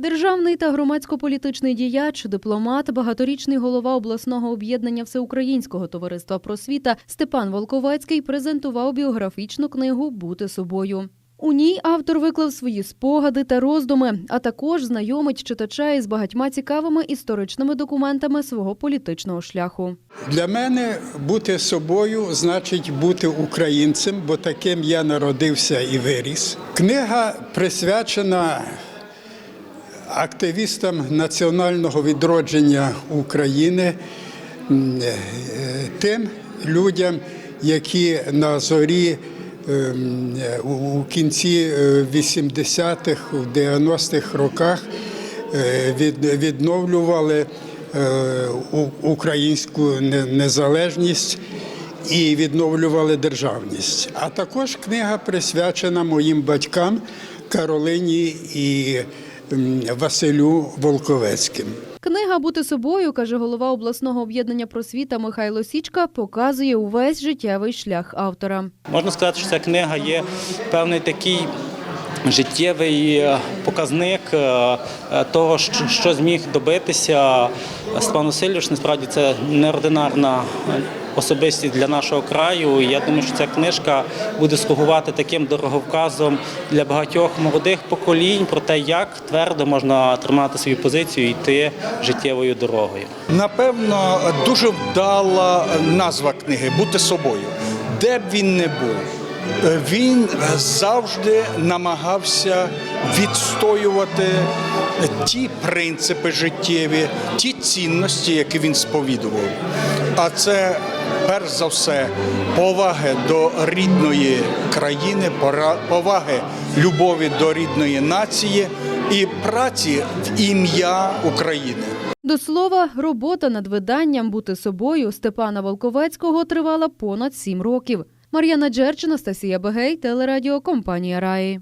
Державний та громадсько-політичний діяч, дипломат, багаторічний голова обласного об'єднання Всеукраїнського товариства просвіта Степан Волковецький презентував біографічну книгу Бути собою. У ній автор виклав свої спогади та роздуми, а також знайомить читача із багатьма цікавими історичними документами свого політичного шляху. Для мене бути собою значить бути українцем, бо таким я народився і виріс. Книга присвячена активістам національного відродження України, е, тим людям, які на зорі ем, у- кінці е, 80-х, у 90-х роках е, відновлювали е, українську незалежність і відновлювали державність. А також книга присвячена моїм батькам Каролині і Василю Волковецьким. Книга Бути собою, каже голова обласного об'єднання просвіта Михайло Січка, показує увесь життєвий шлях автора. Можна сказати, що ця книга є певний такий життєвий е, показник е, того, що, що зміг добитися Степан Васильович. Насправді це неординарна особистість для нашого краю. І я думаю, що ця книжка буде слугувати таким дороговказом для багатьох молодих поколінь про те, як твердо можна тримати свою позицію і йти життєвою дорогою. Напевно, дуже вдала назва книги Бути собою. Де б він не був, він завжди намагався відстоювати ті принципи життєві, ті цінності, які він сповідував. А це перш за все поваги до рідної країни, поваги любові до рідної нації і праці в ім'я України. До слова, робота над виданням Бути собою Степана Волковецького тривала понад сім років. Мар'яна Джерч, Анастасія Бегей, телерадіокомпанія Раї.